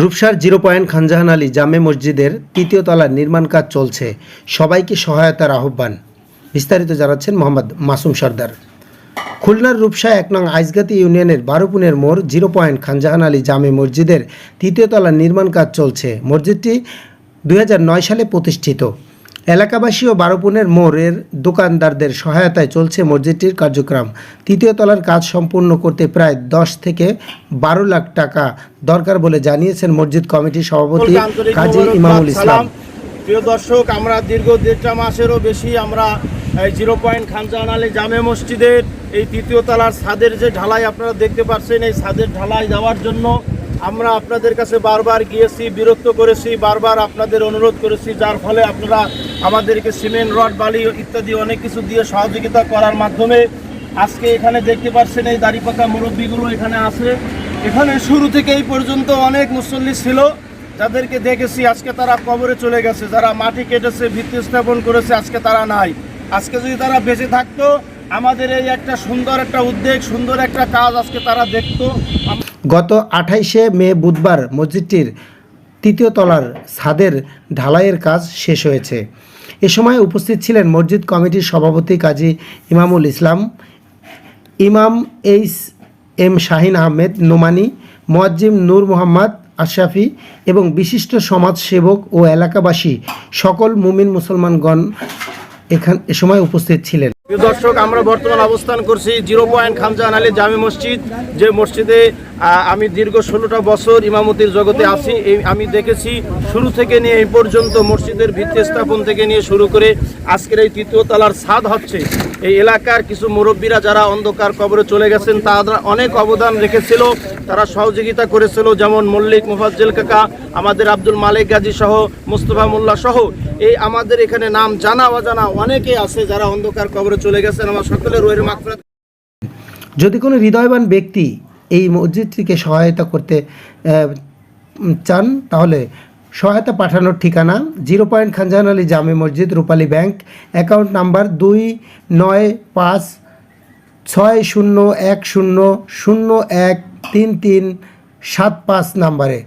রূপসার zero point Khanjahan Ali জামে মসজিদের তৃতীয় তলার নির্মাণ কাজ চলছে। সবাইকে সহায়তার আহ্বান। বিস্তারিত জানাচ্ছেন মোহাম্মদ মাসুম সর্দার। খুলনার রূপসা এক নং আইসগাতি ইউনিয়নের বারোপুনের মোড় জিরো পয়েন্ট খানজাহান আলী জামে মসজিদের তৃতীয় তলার নির্মাণ কাজ চলছে। মসজিদটি দুই হাজার নয় সালে প্রতিষ্ঠিত। এলাকাবাসী ও বারোপুনের মোড়ের দোকানদারদের সহায়তায় চলছে মসজিদটির কার্যক্রম। তৃতীয় তলার কাজ সম্পূর্ণ করতে প্রায় দশ থেকে বারো লাখ টাকা দরকার বলে জানিয়েছেন মসজিদ কমিটির সভাপতি কাজী ইমামুল ইসলাম। প্রিয় দর্শক, আমরা দীর্ঘ দেড়টা মাসেরও বেশি আমরা জিরো পয়েন্ট খানজাহান আলী জামে মসজিদের এই তৃতীয় তলার ছাদের যে ঢালাই আপনারা দেখতে পাচ্ছেন এই ছাদের ঢালাই দেওয়ার জন্য আমরা আপনাদের কাছে বারবার গিয়েছি, বিরক্ত করেছি, বারবার আপনাদের অনুরোধ করেছি, যার ফলে আপনারা আমাদেরকে সিমেন্ট, রড, বালি ইত্যাদি অনেক কিছু দিয়ে সহযোগিতা করার মাধ্যমে আজকে এখানে দেখতে পাচ্ছেন এই দাড়িপাকা মুরব্বীগুলো এখানে আছে। এখানে শুরু থেকে এই পর্যন্ত অনেক মুসল্লি ছিল, যাদেরকে দেখেছি, আজকে তারা কবরে চলে গেছে। যারা মাটি কেটেছে, ভিত্তি স্থাপন করেছে, আজকে তারা নাই। আজকে যদি তারা বেঁচে থাকতো, আমাদের এই একটা সুন্দর একটা উদ্যোগ, সুন্দর একটা কাজ আজকে তারা দেখতো। গত আঠাইশে মে বুধবার মসজিদটির তৃতীয় তলার ছাদের ঢালাইয়ের কাজ শেষ হয়েছে। এ সময় উপস্থিত ছিলেন মসজিদ কমিটির সভাপতি কাজী ইমামুল ইসলাম, ইমাম এইচ এম শাহিন আহমেদ নোমানি, মোয়াজ্জিম নূর মোহাম্মদ আশরাফি এবং বিশিষ্ট সমাজসেবক ও এলাকাবাসী, সকল মুমিন মুসলমানগণ এখান, এ সময় উপস্থিত ছিলেন। দর্শক, আমরা বর্তমান অবস্থান করছি জিরো পয়েন্ট খানজাহান আলী জামি মসজিদ, যে মসজিদে আমি দীর্ঘ ষোলোটা বছর ইমামতির জগতে আছি। এই আমি দেখেছি শুরু থেকে নিয়ে এই পর্যন্ত মসজিদের ভিত্তি স্থাপন থেকে নিয়ে শুরু করে আজকের এই তৃতীয় তলার ছাদ হচ্ছে। এই এলাকার কিছু মুরব্বীরা যারা অন্ধকার কবরে চলে গেছেন, তারা অনেক অবদান রেখেছিল। তারা সহযোগিতা করেছিল, যেমন মল্লিক মুফাজ্জেল কাকা, আমাদের আব্দুল মালিক গাজী সহ, মুস্তফা মোল্লা সহ। এই আমাদের এখানে নাম জানা অজানা অনেকে আছে যারা অন্ধকার কবরে চলে গেছেন। আমার সকলের রোহের মাকফিরাত যদি কোনো হৃদয়বান ব্যক্তি এই মসজিদটিকে সহায়তা করতে চান, তাহলে সহায়তা পাঠানোর ঠিকানা জিরো পয়েন্ট খানজাহান আলী জামে মসজিদ, রূপালী ব্যাংক, অ্যাকাউন্ট নাম্বার দুই নয় পাঁচ ছয় শূন্য এক শূন্য শূন্য এক তিন তিন সাত পাঁচ নাম্বারে।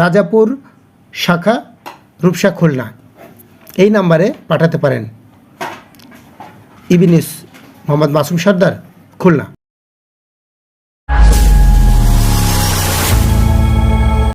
রাজাপুর শাখা, রূপসা খুলনা। এই নাম্বারে পাঠাতে পারেন। ইবিনিস মোহাম্মদ মাসুম সর্দার, খুলনা।